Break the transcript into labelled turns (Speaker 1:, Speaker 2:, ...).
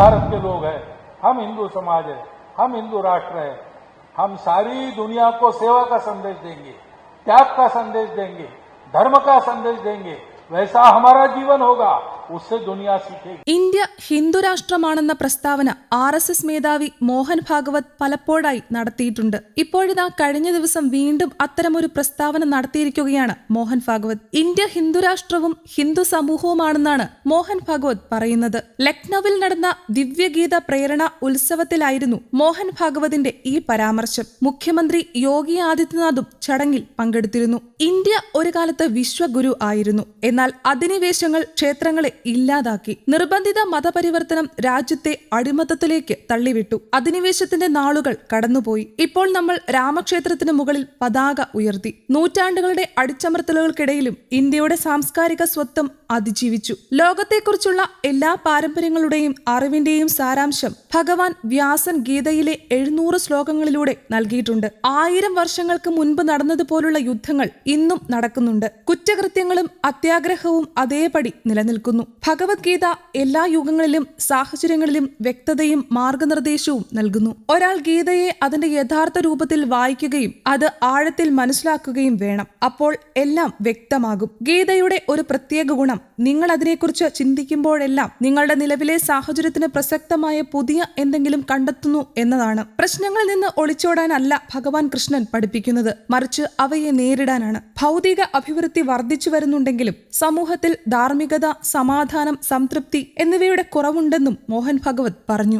Speaker 1: भारत के लोग हैं, हम हिंदू समाज है, हम हिंदू राष्ट्र है, हम सारी दुनिया को सेवा का संदेश देंगे, त्याग का संदेश देंगे, धर्म का संदेश देंगे, वैसा हमारा जीवन होगा।
Speaker 2: ഇന്ത്യ ഹിന്ദുരാഷ്ട്രമാണെന്ന പ്രസ്താവന ആർ എസ് എസ് മേധാവി മോഹൻ ഭാഗവത് പലപ്പോഴായി നടത്തിയിട്ടുണ്ട്. ഇപ്പോഴിതാ കഴിഞ്ഞ ദിവസം വീണ്ടും അത്തരമൊരു പ്രസ്താവന നടത്തിയിരിക്കുകയാണ് മോഹൻ ഭാഗവത്. ഇന്ത്യ ഹിന്ദുരാഷ്ട്രവും ഹിന്ദു സമൂഹവുമാണെന്നാണ് മോഹൻ ഭാഗവത് പറയുന്നത്. ലക്നൌവിൽ നടന്ന ദിവ്യഗീത പ്രേരണ ഉത്സവത്തിലായിരുന്നു മോഹൻ ഭാഗവതിന്റെ ഈ പരാമർശം. മുഖ്യമന്ത്രി യോഗി ആദിത്യനാഥും ചടങ്ങിൽ പങ്കെടുത്തിരുന്നു. ഇന്ത്യ ഒരു കാലത്ത് വിശ്വഗുരു ആയിരുന്നു. എന്നാൽ അധിനിവേശങ്ങൾ ക്ഷേത്രങ്ങളെ ഇല്ലാതാക്കി. നിർബന്ധിത മതപരിവർത്തനം രാജ്യത്തെ അടിമത്തത്തിലേക്ക് തള്ളിവിട്ടു. അധിനിവേശത്തിന്റെ നാളുകൾ കടന്നുപോയി. ഇപ്പോൾ നമ്മൾ രാമക്ഷേത്രത്തിന് മുകളിൽ പതാക ഉയർത്തി. നൂറ്റാണ്ടുകളുടെ അടിച്ചമർത്തലുകൾക്കിടയിലും ഇന്ത്യയുടെ സാംസ്കാരിക സ്വത്വം അതിജീവിച്ചു. ലോകത്തെക്കുറിച്ചുള്ള എല്ലാ പാരമ്പര്യങ്ങളുടെയും അറിവിന്റെയും സാരാംശം ഭഗവാൻ വ്യാസൻ ഗീതയിലെ എഴുന്നൂറ് ശ്ലോകങ്ങളിലൂടെ നൽകിയിട്ടുണ്ട്. ആയിരം വർഷങ്ങൾക്ക് മുൻപ് നടന്നതുപോലുള്ള യുദ്ധങ്ങൾ ഇന്നും നടക്കുന്നുണ്ട്. കുറ്റകൃത്യങ്ങളും അത്യാഗ്രഹവും അതേപടി നിലനിൽക്കുന്നു. ഭഗവത്ഗീത എല്ലാ യുഗങ്ങളിലും സാഹചര്യങ്ങളിലും വ്യക്തതയും മാർഗനിർദ്ദേശവും നൽകുന്നു. ഒരാൾ ഗീതയെ അതിന്റെ യഥാർത്ഥ രൂപത്തിൽ വായിക്കുകയും അത് ആഴത്തിൽ മനസ്സിലാക്കുകയും വേണം. അപ്പോൾ എല്ലാം വ്യക്തമാകും. ഗീതയുടെ ഒരു പ്രത്യേക ഗുണം നിങ്ങൾ അതിനെക്കുറിച്ച് ചിന്തിക്കുമ്പോഴെല്ലാം നിങ്ങളുടെ നിലവിലെ സാഹചര്യത്തിന് പ്രസക്തമായ പുതിയ എന്തെങ്കിലും കണ്ടെത്തുന്നു എന്നതാണ്. പ്രശ്നങ്ങളിൽ നിന്ന് ഒളിച്ചോടാനല്ല ഭഗവാൻ കൃഷ്ണൻ പഠിപ്പിക്കുന്നത്. മറിച്ച് അവയെ നേരിടാനാണ്. ഭൗതിക അഭിവൃദ്ധി വർദ്ധിച്ചു വരുന്നുണ്ടെങ്കിലും സമൂഹത്തിൽ ധാർമ്മികത സമാധാനം സംതൃപ്തി എന്നിവയുടെ കുറവുണ്ടെന്നും മോഹൻ ഭഗവത് പറഞ്ഞു.